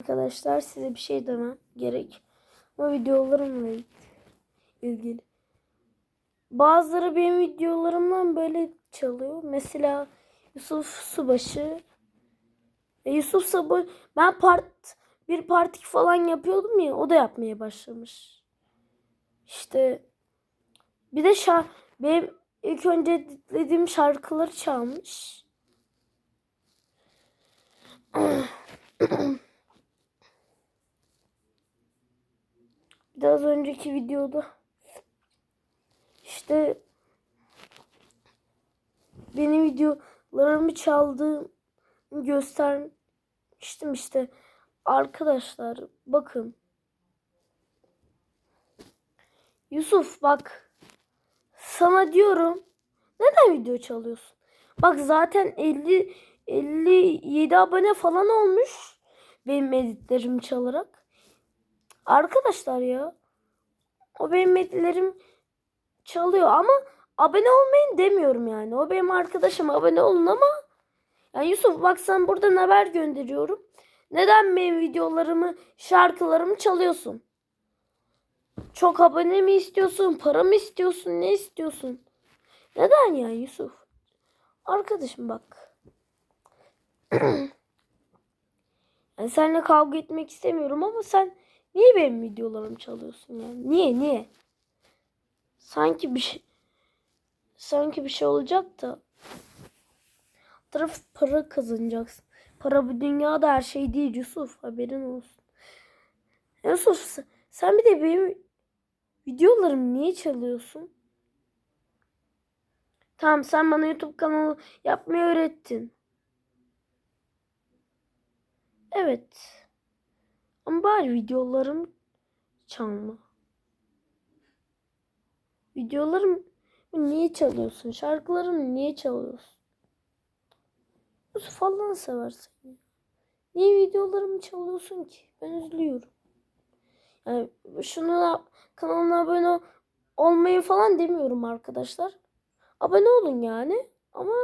Arkadaşlar size bir şey demem gerek. Ama videolarımla ilgili. Bazıları benim videolarımdan böyle çalıyor. Mesela Yusuf Subaşı. E, Yusuf Subaşı ben part bir partik falan yapıyordum ya o da yapmaya başlamış. İşte bir de şar benim ilk önce dediğim şarkıları çalmış. Bir de az önceki videoda işte benim videolarımı çaldığım göstermiştim işte. Arkadaşlar bakın. Yusuf bak. Sana diyorum. Neden video çalıyorsun? Bak zaten 50 57 abone falan olmuş. Benim editlerimi çalarak. Arkadaşlar ya. O benim editlerim çalıyor ama abone olmayın demiyorum yani. O benim arkadaşım abone olun ama yani Yusuf bak sen buradan haber gönderiyorum. Neden benim videolarımı, şarkılarımı çalıyorsun? Çok abone mi istiyorsun? Para mı istiyorsun? Ne istiyorsun? Neden ya Yusuf? Arkadaşım bak. yani seninle kavga etmek istemiyorum ama sen niye benim videolarımı çalıyorsun yani? Niye niye? Sanki bir şey sanki bir şey olacak da taraf para kazanacaksın. Para bu dünyada her şey değil Yusuf. Haberin olsun. Yusuf sen bir de benim videolarımı niye çalıyorsun? Tamam sen bana YouTube kanalı yapmayı öğrettin. Evet. Bari videolarım çalma. Videolarım niye çalıyorsun? Şarkılarımı niye çalıyorsun? Yusuf Allah'ını seversen. Niye videolarımı çalıyorsun ki? Ben üzülüyorum. Yani şunu kanalına abone ol- olmayı falan demiyorum arkadaşlar. Abone olun yani. Ama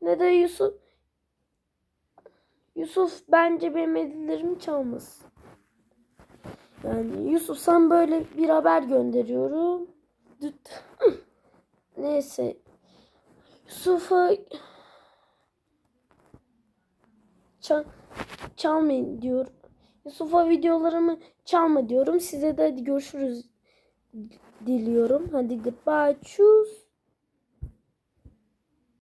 ne de Yusuf Yusuf bence benim editlerimi çalmasın. Yani Yusuf sen böyle bir haber gönderiyorum. Düt. Neyse. Yusuf'a çal çalmayın diyor. Yusuf'a videolarımı çalma diyorum. Size de hadi görüşürüz diliyorum. Hadi goodbye. Tschüss.